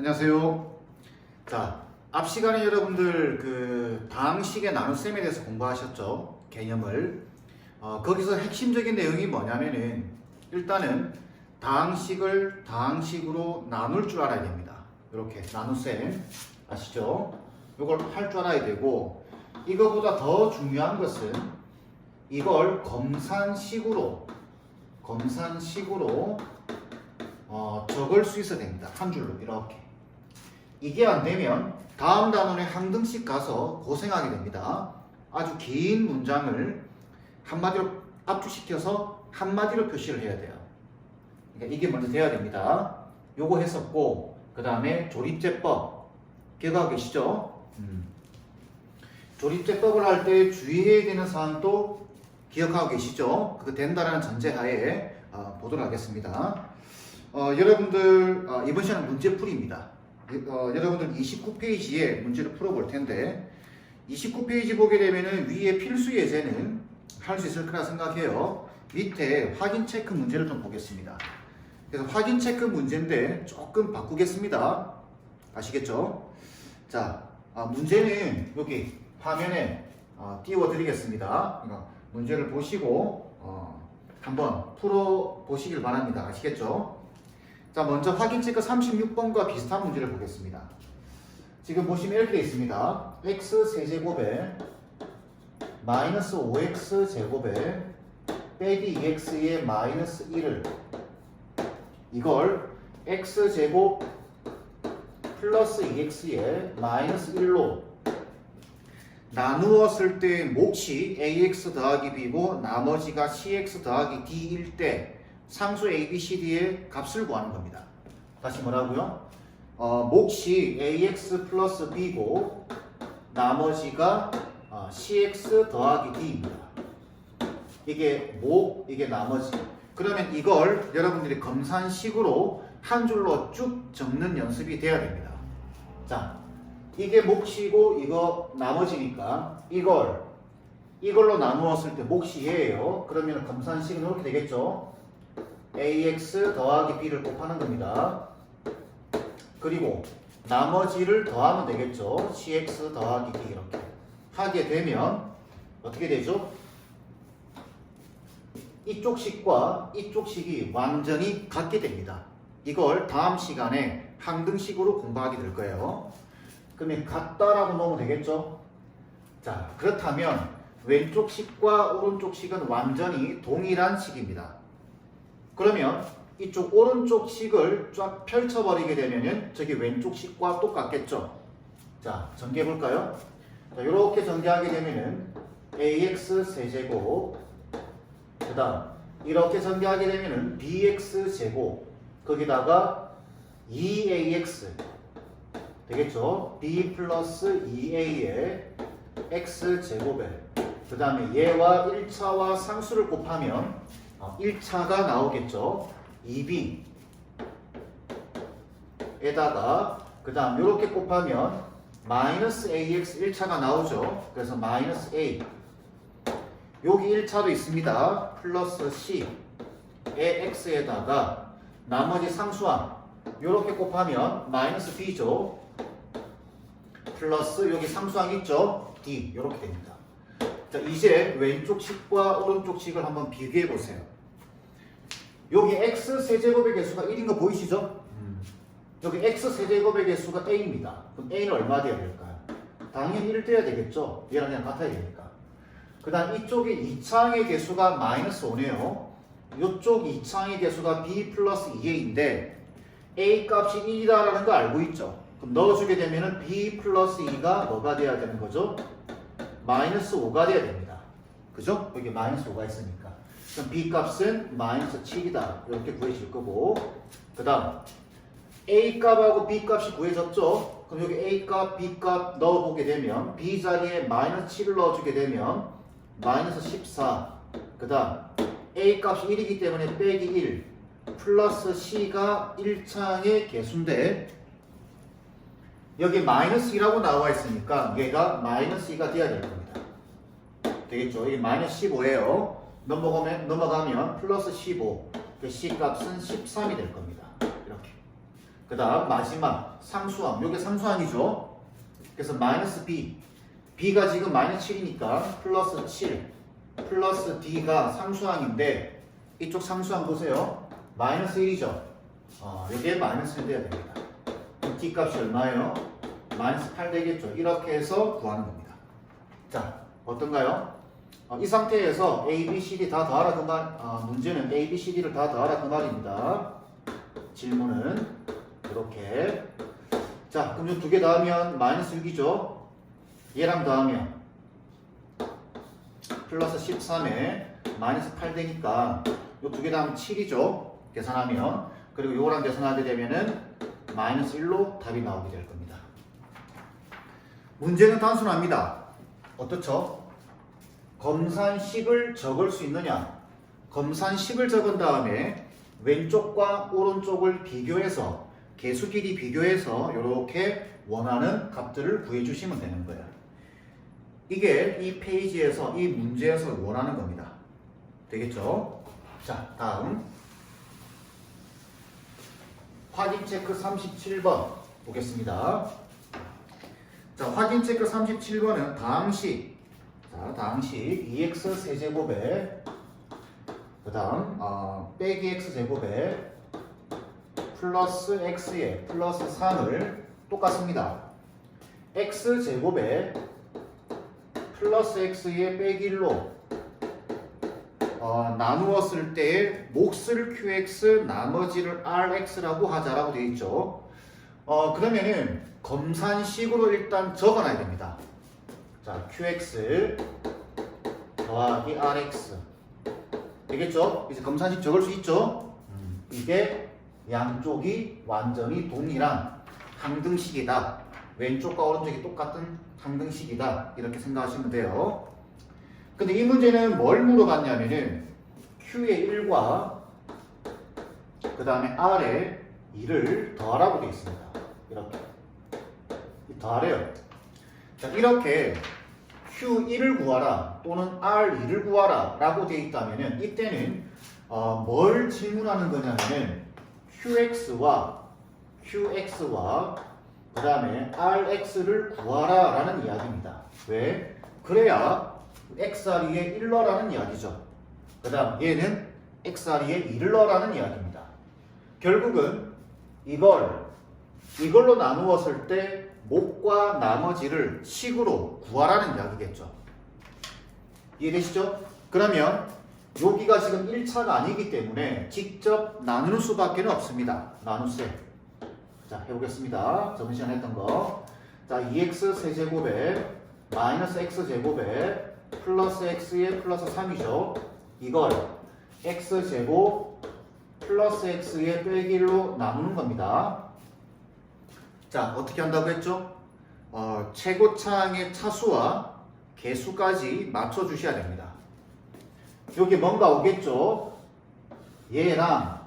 안녕하세요. 자, 앞 시간에 여러분들 그 다항식의 나눗셈에 대해서 공부하셨죠? 개념을. 어, 거기서 핵심적인 내용이 뭐냐면은 일단은 다항식을 다항식으로 나눌 줄 알아야 됩니다. 이렇게 나눗셈 아시죠? 이걸 할 줄 알아야 되고 이거보다 더 중요한 것은 이걸 검산식으로 검산식으로 어, 적을 수 있어야 됩니다. 한 줄로 이렇게. 이게 안 되면 다음 단원에 한 등씩 가서 고생하게 됩니다. 아주 긴 문장을 한마디로 압축시켜서 한마디로 표시를 해야 돼요. 그러니까 이게 먼저 돼야 됩니다. 요거 했었고 그 다음에 조립제법 기억하고 계시죠? 음. 조립제법을 할 때 주의해야 되는 사항도 기억하고 계시죠? 그거 된다라는 전제하에 어, 보도록 하겠습니다. 어, 여러분들 어, 이번 시간은 문제풀이입니다. 어, 여러분들 29페이지에 문제를 풀어볼 텐데 29페이지 보게 되면은 위에 필수 예제는 할 수 있을 거라 생각해요. 밑에 확인 체크 문제를 좀 보겠습니다. 그래서 확인 체크 문제인데 조금 바꾸겠습니다. 아시겠죠? 자, 아, 문제는 여기 화면에 어, 띄워드리겠습니다. 그러니까 문제를 보시고 어, 한번 풀어 보시길 바랍니다. 아시겠죠? 자, 먼저 확인 체크 36번과 비슷한 문제를 보겠습니다. 지금 보시면 이렇게 되어 있습니다. x 세제곱에 마이너스 5x 제곱에 빼기 2x의 마이너스 1을 이걸 x 제곱 플러스 2x의 마이너스 1로 나누었을 때 몫이 ax 더하기 b고 나머지가 cx 더하기 d일 때 상수 a, b, c, d의 값을 구하는 겁니다. 다시 뭐라고요? 어, 몫이 ax 플러스 b고 나머지가 어, cx 더하기 d입니다. 이게 목, 이게 나머지. 그러면 이걸 여러분들이 검산식으로 한 줄로 쭉 적는 연습이 돼야 됩니다. 자, 이게 몫이고 이거 나머지니까 이걸 이걸로 나누었을 때 몫이 얘예요. 그러면 검산식은 이렇게 되겠죠. Ax 더하기 b를 곱하는 겁니다. 그리고 나머지를 더하면 되겠죠. cx 더하기 d 이렇게 하게 되면 어떻게 되죠? 이쪽 식과 이쪽 식이 완전히 같게 됩니다. 이걸 다음 시간에 항등식으로 공부하게 될 거예요. 그러면 같다라고 놓으면 되겠죠? 자, 그렇다면 왼쪽 식과 오른쪽 식은 완전히 동일한 식입니다. 그러면 이쪽 오른쪽 식을 쫙 펼쳐버리게 되면은 저기 왼쪽 식과 똑같겠죠? 자, 전개해 볼까요? 자, 이렇게 전개하게 되면은 ax 세제곱 그 다음 이렇게 전개하게 되면은 bx 제곱 거기다가 2ax 되겠죠? b 플러스 2a의 x 제곱에 그 다음에 얘와 1차와 상수를 곱하면 1차가 나오겠죠? 2b 에다가 그 다음 이렇게 곱하면 마이너스 ax 1차가 나오죠? 그래서 마이너스 a 여기 1차도 있습니다. 플러스 c 의 x에다가 나머지 상수항 이렇게 곱하면 마이너스 b죠. 플러스 여기 상수항 있죠? d 이렇게 됩니다. 자 이제 왼쪽 식과 오른쪽 식을 한번 비교해 보세요. 여기 x 세제곱의 개수가 1인 거 보이시죠? 여기 x 세제곱의 개수가 a입니다. 그럼 a는 얼마 돼야 될까요? 당연히 1 돼야 되겠죠? 얘랑 그냥 같아야 되니까. 그 다음 이쪽에 2창의 개수가 마이너스 5네요. 이쪽 2창의 개수가 b 플러스 2a인데 a 값이 1이다라는 거 알고 있죠? 그럼 넣어주게 되면 은 b 플러스 2가 뭐가 돼야 되는 거죠? 마이너스 5가 돼야 됩니다. 그죠? 여기 마이너스 5가 있으니까. 그럼 b 값은 마이너스 7이다. 이렇게 구해질 거고 그 다음 a 값하고 b 값이 구해졌죠? 그럼 여기 a 값, b 값 넣어보게 되면 b 자리에 마이너스 7을 넣어주게 되면 마이너스 14. 그 다음 a 값이 1이기 때문에 빼기 1 플러스 c가 1창의 개수인데 여기 마이너스 2라고 나와 있으니까 얘가 마이너스 2가 돼야 될 겁니다. 되겠죠? 이게 마이너스 15예요. 넘어가면, 넘어가면 플러스 15. 그 c 값은 13이 될 겁니다. 이렇게. 그 다음 마지막 상수항. 요게 상수항이죠. 그래서 마이너스 b. b가 지금 마이너스 7이니까 플러스 7. 플러스 d가 상수항인데 이쪽 상수항 보세요. 마이너스 1이죠. 어, 이게 마이너스 1 돼야 됩니다. 그럼 d 값이 얼마예요? 마이너스 8 되겠죠. 이렇게 해서 구하는 겁니다. 자, 어떤가요? 어, 이 상태에서 A, B, C, D 다 더하라 그 말, 아, 문제는 A, B, C, D를 다 더하라 그 말입니다. 질문은 이렇게. 자, 그럼 이 두 개 더하면 마이너스 6이죠. 얘랑 더하면 플러스 13에 마이너스 8 되니까 이 두 개 더하면 7이죠. 계산하면. 그리고 요거랑 계산하게 되면은 마이너스 1로 답이 나오게 될 겁니다. 문제는 단순합니다. 어떻죠? 검산식을 적을 수 있느냐? 검산식을 적은 다음에 왼쪽과 오른쪽을 비교해서 개수 길이 비교해서 이렇게 원하는 값들을 구해 주시면 되는 거예요. 이게 이 페이지에서 이 문제에서 원하는 겁니다. 되겠죠? 자, 다음 확인 체크 37번 보겠습니다. 자, 확인 체크 37번은 다항식 자, 다항식 2x 세제곱에 그 다음 어, 빼기 x 제곱에 플러스 x에 플러스 3을 똑같습니다. x 제곱에 플러스 x에 빼기 1로 어, 나누었을 때 몫을 qx 나머지를 rx라고 하자라고 되어 있죠. 어, 그러면은 검산식으로 일단 적어놔야 됩니다. 자, qx 더하기 rx 되겠죠? 이제 검산식 적을 수 있죠? 이게 양쪽이 완전히 동일한 항등식이다. 왼쪽과 오른쪽이 똑같은 항등식이다. 이렇게 생각하시면 돼요. 근데 이 문제는 뭘 물어봤냐면은 q의 1과 그 다음에 r의 2를 더하라고 되어 있습니다. 이렇게 더하래요. 자, 이렇게 Q1을 구하라 또는 R2를 구하라 라고 되어 있다면 이때는 어, 뭘 질문하는 거냐면은 QX와 QX와 그 다음에 RX를 구하라 라는 이야기입니다. 왜? 그래야 XR2에 1 넣으라는 이야기죠. 그 다음 얘는 XR2에 2를 넣으라는 이야기입니다. 결국은 이걸 이걸로 나누었을 때 목과 나머지를 식으로 구하라는 이야기겠죠. 이해되시죠? 그러면 여기가 지금 1차가 아니기 때문에 직접 나누는 수밖에 없습니다. 나누세. 자, 해보겠습니다. 시간에 했던 거. 자, 2x 세제곱에 마이너스 x 제곱에 플러스 x에 플러스 3이죠. 이걸 x 제곱 플러스 x에 빼기 1로 나누는 겁니다. 자, 어떻게 한다고 했죠? 어, 최고차항의 차수와 개수까지 맞춰 주셔야 됩니다. 여기 뭔가 오겠죠? 얘랑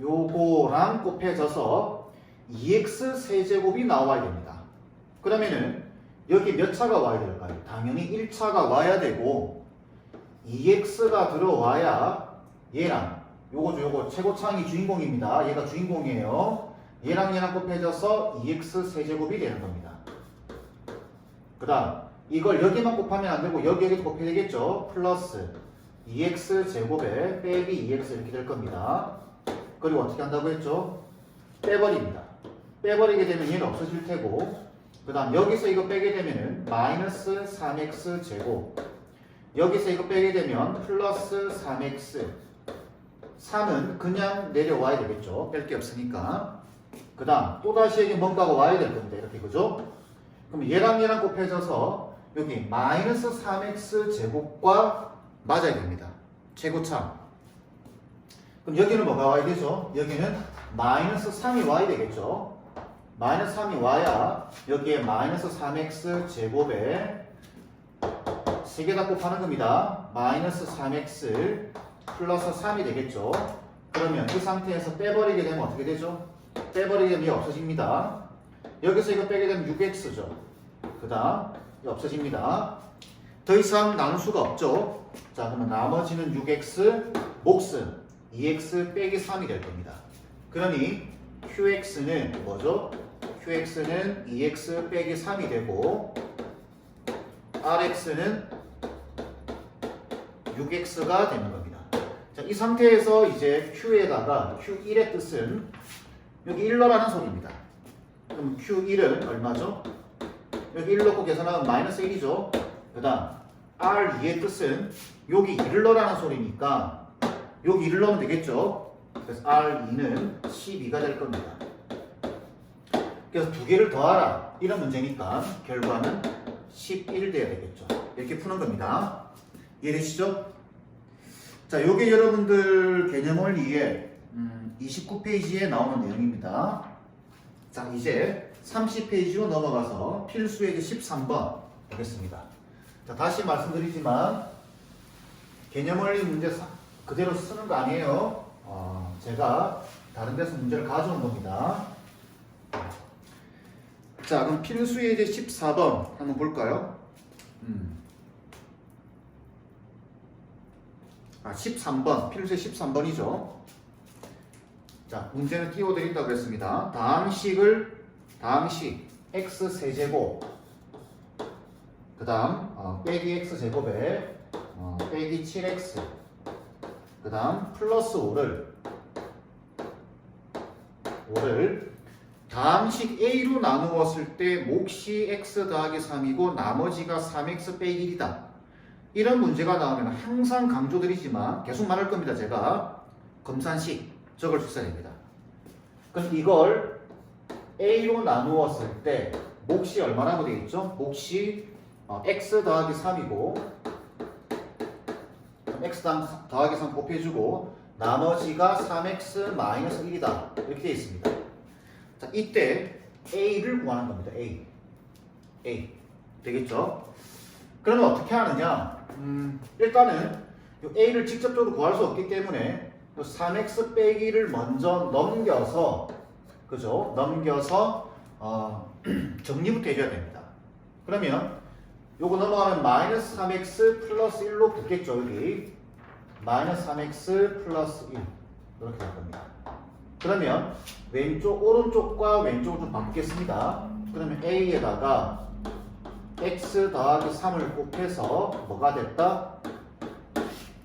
요거랑 곱해져서 2x 세제곱이 나와야 됩니다. 그러면은 여기 몇 차가 와야 될까요? 당연히 1차가 와야 되고 2x가 들어와야 얘랑 요거죠 요거 최고차항이 주인공입니다. 얘가 주인공이에요. 얘랑 얘랑 곱해져서 2x 세제곱이 되는 겁니다. 그 다음 이걸 여기만 곱하면 안 되고 여기 여기 곱해야 되겠죠. 플러스 2x 제곱에 빼기 2x 이렇게 될 겁니다. 그리고 어떻게 한다고 했죠? 빼버립니다. 빼버리게 되면 얘는 없어질 테고 그 다음 여기서 이거 빼게 되면은 마이너스 3x 제곱 여기서 이거 빼게 되면 플러스 3x 3은 그냥 내려와야 되겠죠. 뺄 게 없으니까 그 다음 또다시 여기 뭔가가 와야 될 겁니다. 이렇게 그죠? 그럼 얘랑 얘랑 곱해져서 여기 마이너스 3x 제곱과 맞아야 됩니다. 최고참. 그럼 여기는 뭐가 와야 되죠? 여기는 마이너스 3이 와야 되겠죠? 마이너스 3이 와야 여기에 마이너스 3x 제곱에 세개다 곱하는 겁니다. 마이너스 3x 플러스 3이 되겠죠? 그러면 이 상태에서 빼버리게 되면 어떻게 되죠? 빼버리게 되면 없어집니다. 여기서 이거 빼게 되면 6x죠. 그 다음 없어집니다. 더 이상 나눌 수가 없죠. 자 그러면 나머지는 6x 몫은 2x 빼기 3이 될 겁니다. 그러니 qx는 뭐죠? qx는 2x 빼기 3이 되고 rx는 6x가 되는 겁니다. 자, 이 상태에서 이제 q에다가 q1의 뜻은 여기 1로라는 소리입니다. 그럼 q1은 얼마죠? 여기 1 넣고 계산하면 마이너스 1이죠. 그 다음 R2의 뜻은 여기 1을 넣으라는 소리니까 여기 1을 넣으면 되겠죠. 그래서 R2는 12가 될 겁니다. 그래서 두 개를 더하라 이런 문제니까 결과는 11 돼야 되겠죠. 이렇게 푸는 겁니다. 이해되시죠? 자, 요게 여러분들 개념을 음, 29페이지에 나오는 내용입니다. 자, 이제 30페이지로 넘어가서 필수예제 13번 보겠습니다. 자, 다시 말씀드리지만 개념 원리 문제 사- 그대로 쓰는 거 아니에요. 어, 제가 다른 데서 문제를 가져온 겁니다. 자, 그럼 필수예제 14번 한번 볼까요? 음. 아, 13번. 필수예 13번이죠. 자, 문제는 띄워드린다고 했습니다. 다음 식을 다음 식 x 세제곱 그 다음 어, 빼기 x 제곱에 어, 빼기 7x 그 다음 플러스 5를 5를 다음식 a로 나누었을 때 몫이 x 더하기 3이고 나머지가 3x 빼기 1이다. 이런 문제가 나오면 항상 강조드리지만 계속 말할 겁니다 제가. 검산식 있어야 됩니다 그럼 이걸 a로 나누었을 때 몫이 얼마라고 되어 있죠? 몫이 어, x 더하기 3이고 x 당- 더하기 3 곱해주고 나머지가 3x 마이너스 1이다 이렇게 되어 있습니다. 자 이때 a를 구하는 겁니다. a a 되겠죠? 그러면 어떻게 하느냐? 음, 일단은 요 a를 직접적으로 구할 수 없기 때문에 요 3x 빼기 를 먼저 넘겨서 그죠? 넘겨서 어, 정리부터 해줘야 됩니다. 그러면 요거 넘어가면 마이너스 3x 플러스 1로 붙겠죠 여기 마이너스 3x 플러스 1 이렇게 될 겁니다. 그러면 왼쪽 오른쪽과 왼쪽을 좀 바꾸겠습니다. 그러면 a에다가 x 더하기 3을 곱해서 뭐가 됐다?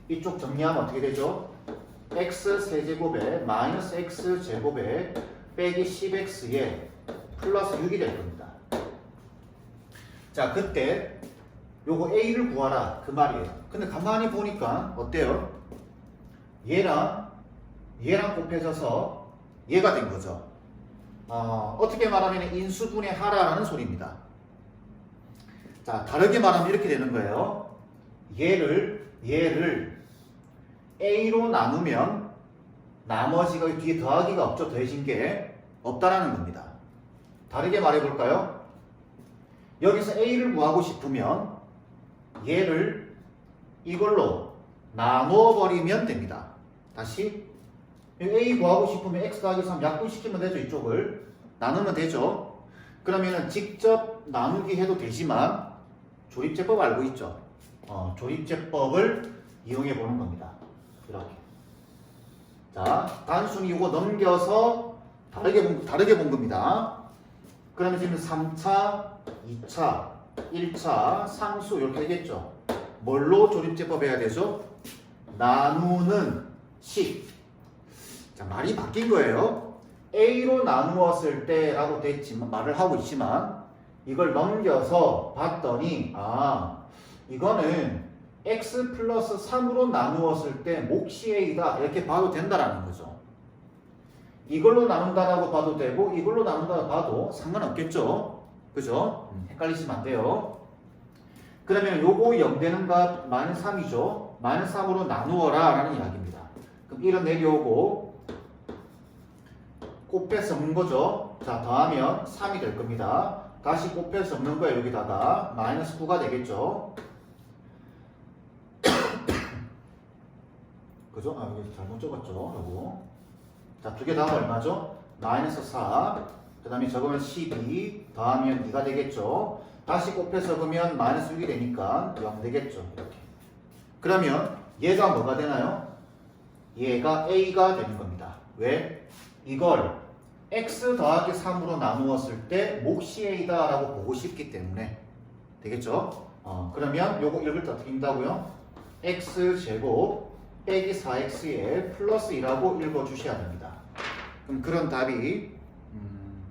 이쪽 정리하면 어떻게 되죠? X 세제곱에 마이너스 x 제곱에 빼기 10x에 플러스 6이 될 겁니다. 자, 그때 요거 a를 구하라 그 말이에요. 근데 가만히 보니까 어때요? 얘랑 얘랑 곱해져서 얘가 된 거죠. 어, 어떻게 말하면 인수분해 하라라는 소리입니다. 자, 다르게 말하면 이렇게 되는 거예요. 얘를 얘를 a로 나누면 나머지가 뒤에 더하기가 없죠. 더해진 게 없다라는 겁니다. 다르게 말해 볼까요? 여기서 a를 구하고 싶으면 얘를 이걸로 나누어 버리면 됩니다. 다시 a 구하고 싶으면 x 더하기 3 약분시키면 되죠. 이쪽을 나누면 되죠. 그러면은 직접 나누기 해도 되지만 조립제법 알고 있죠. 어, 조립제법을 이용해 보는 겁니다. 이렇게. 자, 단순히 이거 넘겨서 다르게 본, 다르게 본 겁니다. 그러면 지금 3차, 2차, 1차, 상수 이렇게 되겠죠. 뭘로 조립제법 해야 되죠? 나누는 식. 자, 말이 바뀐 거예요. A로 나누었을 때라고 돼 있지만, 말을 하고 있지만, 이걸 넘겨서 봤더니, 아, 이거는 x 플러스 3으로 나누었을 때 몫이 a다 이렇게 봐도 된다라는 거죠. 이걸로 나눈다라고 봐도 되고 이걸로 나눈다고 봐도 상관없겠죠. 그죠? 음, 헷갈리시면 안 돼요. 그러면 요거 0 되는 값 마이너스 3이죠. 마이너스 3으로 나누어라 라는 이야기입니다. 그럼 1은 내려오고 곱해서 적는 거죠. 자 더하면 3이 될 겁니다. 다시 곱해서 적는 거예요. 여기다가 마이너스 9가 되겠죠. 그죠? 아, 여기 잘못 적었죠, 요거. 자, 두 개 다음 얼마죠? 마이너스 4. 그 다음에 적으면 12, 더하면 2가 되겠죠. 다시 곱해서 적으면 마이너스 6이 되니까 0 되겠죠. 이렇게. 그러면 얘가 뭐가 되나요? 얘가 A가 되는 겁니다. 왜? 이걸 x 더하기 3으로 나누었을 때 몫이 a다 라고 보고 싶기 때문에 되겠죠? 어, 그러면 요거 읽을 때 어떻게 읽는다고요? x 제곱 빼기 4x에 플러스 2라고 읽어주셔야 됩니다. 그럼 그런 답이 음,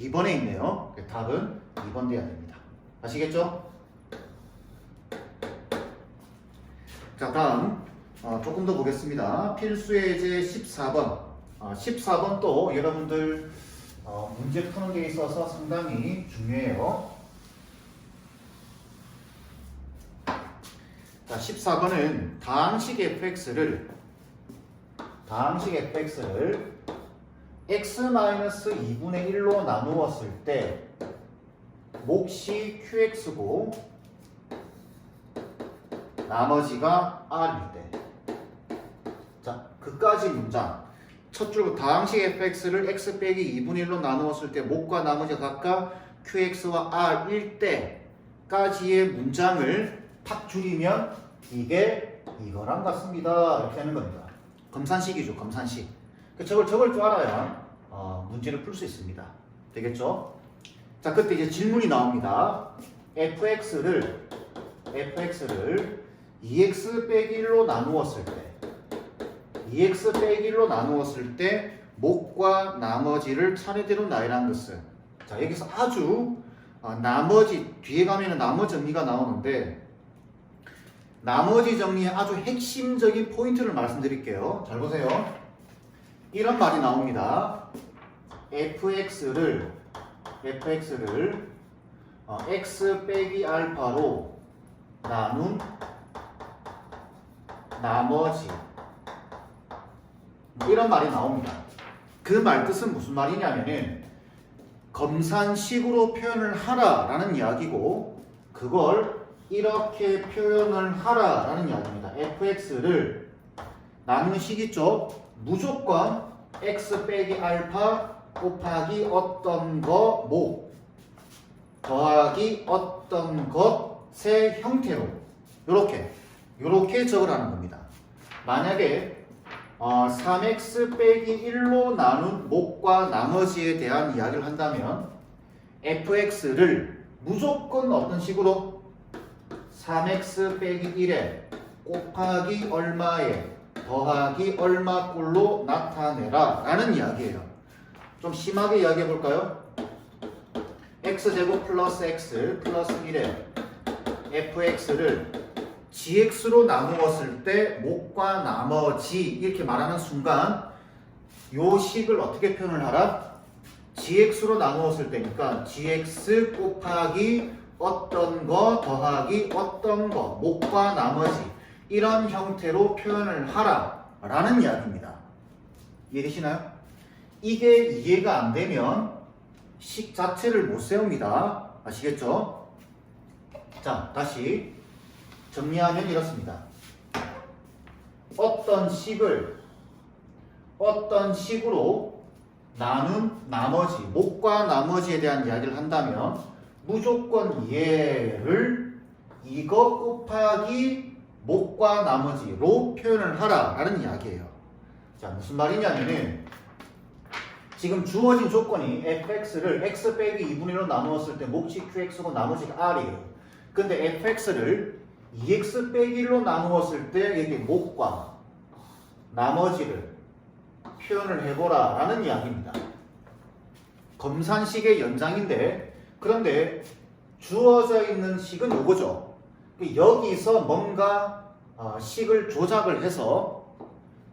2번에 있네요. 그 답은 2번 돼야 됩니다. 아시겠죠? 자 다음 어, 조금 더 보겠습니다. 필수예제 14번. 어, 14번 또 여러분들 어, 문제 푸는 데 있어서 상당히 중요해요. 14번은 다항식 fx를 다항식 fx를 x-2분의 1로 나누었을 때 몫이 qx고 나머지가 r일 때. 자, 그까지 문장. 첫 줄 다항식 fx를 x 빼기 2분의 1로 나누었을 때 몫과 나머지가 각각 qx와 r일 때까지의 문장을 탁 줄이면 이게 이거랑 같습니다. 이렇게 하는 겁니다. 검산식이죠, 검산식. 그 저걸 적을 줄 알아야 어, 문제를 풀 수 있습니다. 되겠죠? 자, 그때 이제 질문이 나옵니다. fx를 fx를 2x 빼기 1로 나누었을 때 2x 빼기 1로 나누었을 때 목과 나머지를 차례대로 나열한 것은 자 여기서 아주 어, 나머지 뒤에 가면 은 나머지 정리가 나오는데 나머지 정리의 아주 핵심적인 포인트를 말씀드릴게요. 잘 보세요. 이런 말이 나옵니다. fx를 fx를 어, x 빼기 알파로 나눈 나머지 뭐 이런 말이 나옵니다. 그 말 뜻은 무슨 말이냐면은 검산식으로 표현을 하라라는 이야기고 그걸 이렇게 표현을 하라라는 이야기입니다. fx를 나누는 식 있죠? 무조건 x 빼기 알파 곱하기 어떤 거 모 더하기 어떤 것의 형태로 이렇게 이렇게 적으라는 겁니다. 만약에 어, 3x 빼기 1로 나눈 목과 나머지에 대한 이야기를 한다면 fx를 무조건 어떤 식으로 3x 빼기 1에 곱하기 얼마에 더하기 얼마 꼴로 나타내라 라는 이야기예요. 좀 심하게 이야기해 볼까요? x제곱 플러스 x 플러스 1에 fx를 gx로 나누었을 때 목과 나머지 이렇게 말하는 순간 요 식을 어떻게 표현을 하라? gx로 나누었을 때니까 gx 곱하기 어떤 거 더하기 어떤 거 목과 나머지 이런 형태로 표현을 하라 라는 이야기입니다. 이해되시나요? 이게 이해가 안 되면 식 자체를 못 세웁니다. 아시겠죠? 자, 다시 정리하면 이렇습니다. 어떤 식을 어떤 식으로 나눈 나머지, 목과 나머지에 대한 이야기를 한다면 무조건 얘를 이거 곱하기 목과 나머지로 표현을 하라 라는 이야기예요. 자, 무슨 말이냐면은 지금 주어진 조건이 fx를 x 빼기 2분의 1로 나누었을 때 몫이 qx고 나머지가 r이에요. 근데 fx를 2x 빼기 1로 나누었을 때 여기 목과 나머지를 표현을 해보라 라는 이야기입니다. 검산식의 연장인데 그런데 주어져 있는 식은 요거죠. 여기서 뭔가 어, 식을 조작을 해서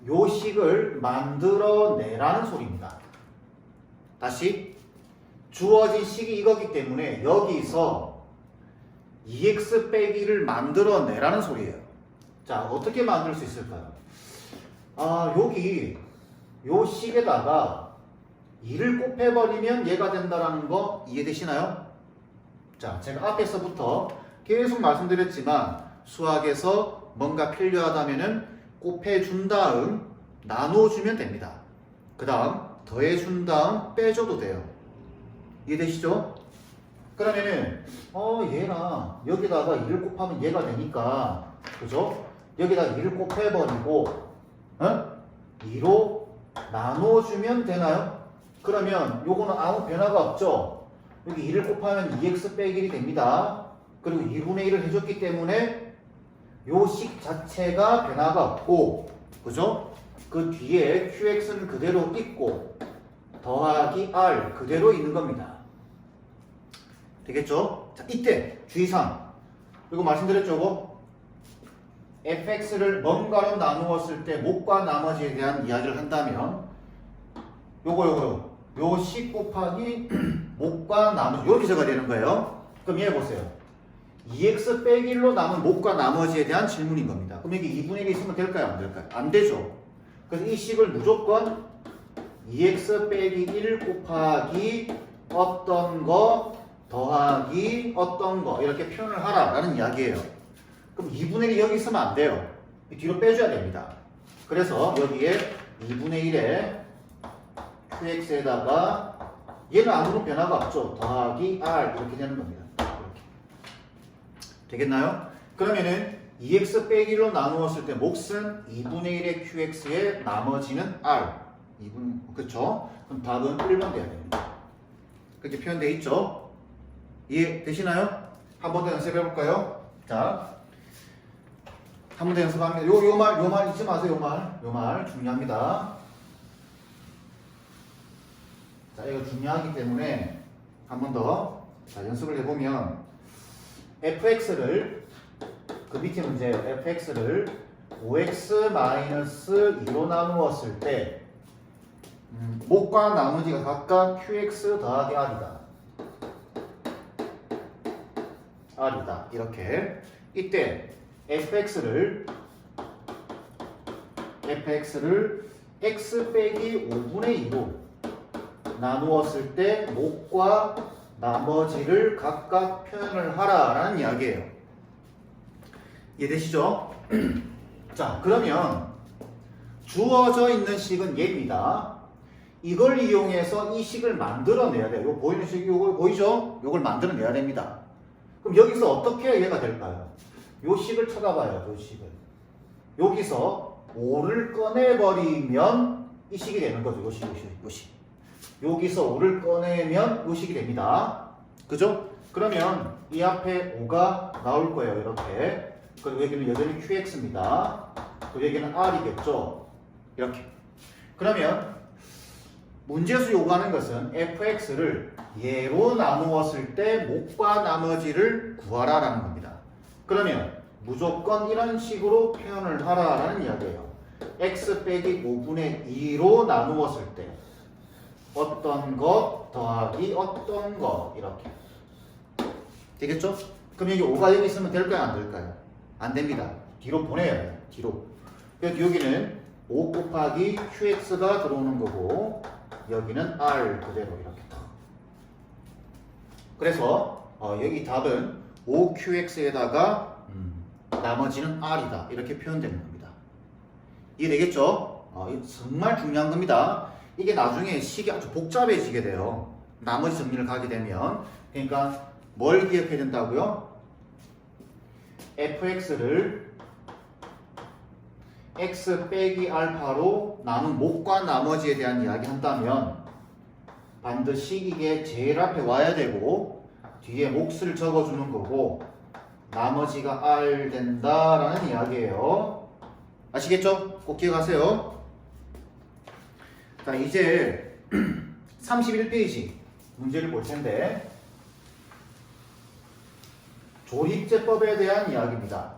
요 식을 만들어내라는 소리입니다. 다시 주어진 식이 이거기 때문에 여기서 2x 빼기 를 만들어내라는 소리예요. 자, 어떻게 만들 수 있을까요? 아, 여기 요 식에다가 2를 곱해버리면 얘가 된다는 거 이해되시나요? 자, 제가 앞에서부터 계속 말씀드렸지만 수학에서 뭔가 필요하다면은 곱해준 다음 나눠주면 됩니다. 그 다음 더해준 다음 빼줘도 돼요. 이해되시죠? 그러면은 어 얘랑 여기다가 2를 곱하면 얘가 되니까 그죠? 여기다 2를 곱해버리고 어? 2로 나눠주면 되나요? 그러면 요거는 아무 변화가 없죠. 여기 2를 곱하면 2x 빼기 1이 됩니다. 그리고 2분의 1을 해줬기 때문에 요 식 자체가 변화가 없고 그죠? 그 뒤에 qx는 그대로 있고 더하기 r 그대로 있는 겁니다. 되겠죠? 자, 이때 주의사항 이거 말씀드렸죠, 이거? fx를 뭔가로 나누었을 때 목과 나머지에 대한 이야기를 한다면 요거 요거 요식 곱하기 목과 나머지 이렇게 적어야 되는 거예요. 그럼 얘 보세요. 2x 빼기 1로 남은 목과 나머지에 대한 질문인 겁니다. 그럼 여기 2분의 1이 있으면 될까요? 안 될까요? 안 되죠. 그래서 이 식을 무조건 2x 빼기 1 곱하기 어떤 거 더하기 어떤 거 이렇게 표현을 하라라는 이야기예요. 그럼 2분의 1이 여기 있으면 안 돼요. 뒤로 빼줘야 됩니다. 그래서 여기에 2분의 1에 qx에다가 얘는 아무런 변화가 없죠. 더하기 r 이렇게 되는 겁니다. 이렇게. 되겠나요? 그러면은 2x 빼기 1로 나누었을 때 몫은 2분의 1의 qx에 나머지는 r 2분 그쵸? 그럼 답은 1번 돼야 됩니다. 그렇게 표현되어 있죠? 이해 되시나요? 한 번 더 연습해 볼까요? 자, 한 번 더 연습합니다. 요 요 말 요 말 잊지 마세요. 요 말 요 말 중요합니다. 자, 이거 중요하기 때문에 한 번더 연습을 해보면 fx를 그 밑에 문제예요. fx를 5x-2로 나누었을 때 음, 목과 나머지가 각각 qx 더하기 r이다. r이다. 이렇게 이때 fx를 fx를 x 빼기 5분의 2로 나누었을 때 목과 나머지를 각각 표현을 하라라는 이야기예요. 이해되시죠? 자, 그러면 주어져 있는 식은 얘입니다. 이걸 이용해서 이 식을 만들어내야 돼요. 요 보이는 식, 요거 보이죠? 요걸 만들어내야 됩니다. 그럼 여기서 어떻게 얘가 될까요? 요 식을 찾아봐요. 요 식을. 여기서 5를 꺼내버리면 이 식이 되는 거죠. 요 식, 요 식, 요 식. 여기서 5를 꺼내면 요 식이 됩니다. 그죠? 그러면 이 앞에 5가 나올 거예요. 이렇게. 그리고 여기는 여전히 qx입니다. 그리고 여기는 r이겠죠. 이렇게. 그러면 문제에서 요구하는 것은 fx를 예로 나누었을 때 목과 나머지를 구하라라는 겁니다. 그러면 무조건 이런 식으로 표현을 하라라는 이야기예요. x 빼기 5분의 2로 나누었을 때 어떤 것 더하기 어떤 것 이렇게 되겠죠? 그럼 여기 5가 여기 있으면 될까요? 안 될까요? 안 됩니다. 뒤로 보내야 돼요. 뒤로. 그래서 여기는 5 곱하기 qx가 들어오는 거고 여기는 r 그대로 이렇게 더. 그래서 어, 여기 답은 5qx에다가 음, 나머지는 r이다 이렇게 표현되는 겁니다. 이해되겠죠? 어, 정말 중요한 겁니다. 이게 나중에 식이 아주 복잡해지게 돼요. 나머지 정리를 가게 되면 그러니까 뭘 기억해야 된다고요? fx를 x 빼기 알파로 나눈 목과 나머지에 대한 이야기 한다면 반드시 이게 제일 앞에 와야 되고 뒤에 몫을 적어주는 거고 나머지가 r 된다라는 이야기예요. 아시겠죠? 꼭 기억하세요. 자 이제 31페이지 문제를 볼 텐데 조립제법에 대한 이야기입니다.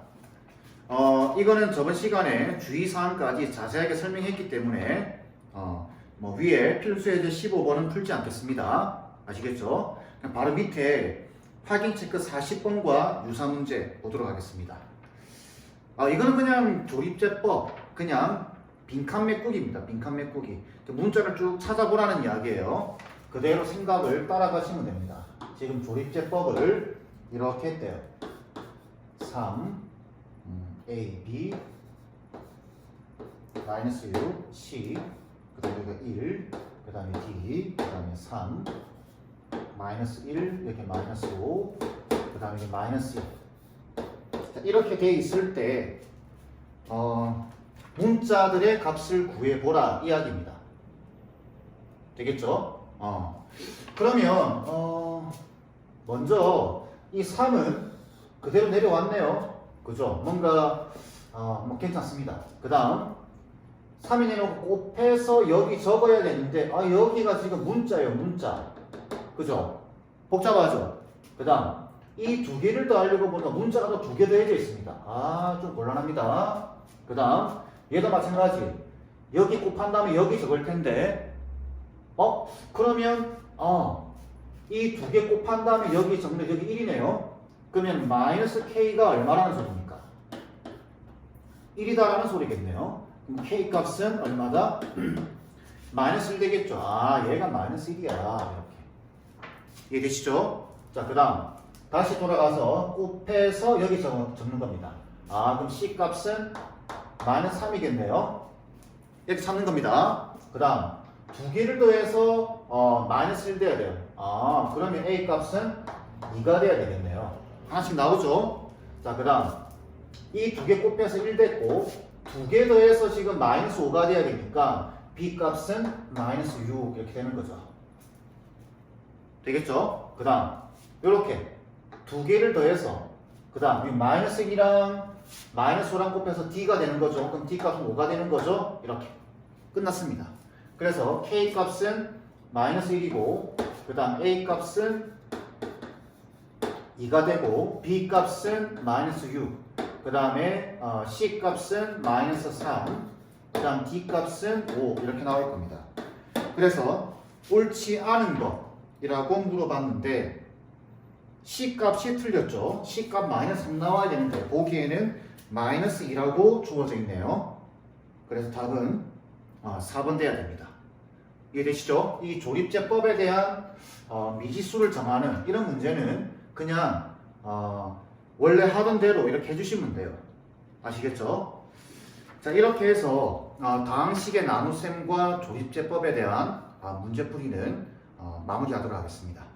어, 이거는 저번 시간에 주의사항까지 자세하게 설명했기 때문에 어, 뭐 위에 필수예제 15번은 풀지 않겠습니다. 아시겠죠? 바로 밑에 확인 체크 40번과 유사 문제 보도록 하겠습니다. 아, 이거는 그냥 조립제법, 그냥 빈칸 메꾸기입니다. 빈칸 메꾸기. 문자를 쭉 찾아보라는 이야기예요. 그대로 생각을 따라가시면 됩니다. 지금 조립제법을 이렇게 했대요. 3, 음, A, B, 마이너스 6, C, 그 다음에 여기가 1, 그 다음에 D, 그 다음에 3, 마이너스 1, 이렇게 마이너스 5, 그 다음에 마이너스 1. 자, 이렇게 돼 있을 때, 어, 문자들의 값을 구해보라 이야기입니다. 되겠죠? 어. 그러면 어 먼저 이 3은 그대로 내려왔네요. 그죠? 뭔가 어, 뭐 괜찮습니다. 그 다음 3이 내려오고 곱해서 여기 적어야 되는데 아 여기가 지금 문자예요 문자 그죠? 복잡하죠? 그 다음 이 두 개를 더 하려고 보니까 문자가 또두개 더해져 있습니다. 아 좀 곤란합니다. 그 다음 얘도 마찬가지 여기 곱한 다음에 여기 적을 텐데 어? 그러면 어, 이 두 개 곱한 다음에 여기 적는 여기 1이네요. 그러면 마이너스 k가 얼마라는 소리입니까? 1이다라는 소리겠네요. 그럼 k 값은 얼마다? 마이너스 1 되겠죠. 아, 얘가 마이너스 1이야. 이렇게. 이해되시죠? 자, 그 다음. 다시 돌아가서 곱해서 여기 적, 적는 겁니다. 아, 그럼 c 값은 마이너스 3이겠네요. 이렇게 찾는 겁니다. 그 다음. 두 개를 더해서 어, 마이너스 1 돼야 돼요. 아, 그러면 a 값은 2가 돼야 되겠네요. 하나씩 나오죠? 자, 그 다음. 이 두 개 곱해서 1 됐고, 두 개 더해서 지금 마이너스 5가 돼야 되니까, b 값은 마이너스 6 이렇게 되는 거죠. 되겠죠? 그 다음. 요렇게. 두 개를 더해서, 그 다음. 이 마이너스 1이랑 마이너스 5랑 곱해서 d가 되는 거죠. 그럼 d 값은 5가 되는 거죠. 이렇게. 끝났습니다. 그래서 k 값은 마이너스 1이고, 그 다음 a 값은 2가 되고 b 값은 마이너스 6. 그 다음에 어, c 값은 마이너스 3. 그 다음 d 값은 5 이렇게 나올 겁니다. 그래서 옳지 않은 것이라고 물어봤는데 c 값이 틀렸죠. c 값 마이너스 3 나와야 되는데 보기에는 마이너스 2라고 주어져 있네요. 그래서 답은 어, 4번 돼야 됩니다. 이해되시죠? 이 조립제법에 대한 어, 미지수를 정하는 이런 문제는 그냥 어, 원래 하던 대로 이렇게 해주시면 돼요. 아시겠죠? 자 이렇게 해서 어, 다항식의 나눗셈과 조립제법에 대한 어, 문제풀이는 어, 마무리하도록 하겠습니다.